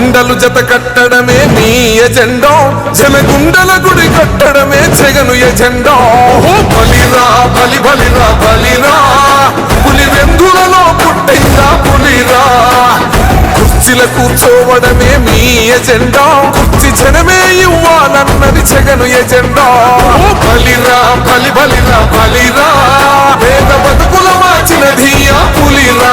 జెండలు జత కట్టడమే నీ ఎజెండో. జనగుండల గుడి కట్టడమే జగను ఎజెండో. బలిరా బలి బలిరా. బలిరా పులి వెందులలో పుట్టిందా పులిరా. కుర్చీల కూర్చోవడమే మీ ఎజెండా. కుర్చీ జనమే ఇవ్వాలన్నది జగను ఎజెండా. బలిరా బలి బలిరా. బలిరా పేద బతుకుల మార్చినది ఆ పులిరా.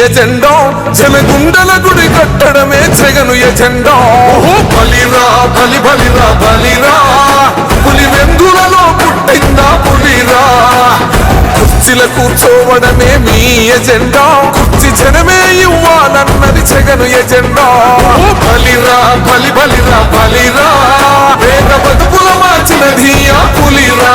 మీ ఎజెండా జనగుండల గుడి కట్టడమే జగను ఎజెండా బలిరా బలి బలిరా బలిరా. పులి వెందులలో పుట్టిందా పులిరా? కుర్చీల కూర్చోవడమే మీ ఎజెండా కుర్చీ జనమే ఇవ్వాలన్నది జగను ఎజెండా బలిరా బలి బలిరా బలిరా. వేద బతుకుల మార్చినది ఆ పులిరా.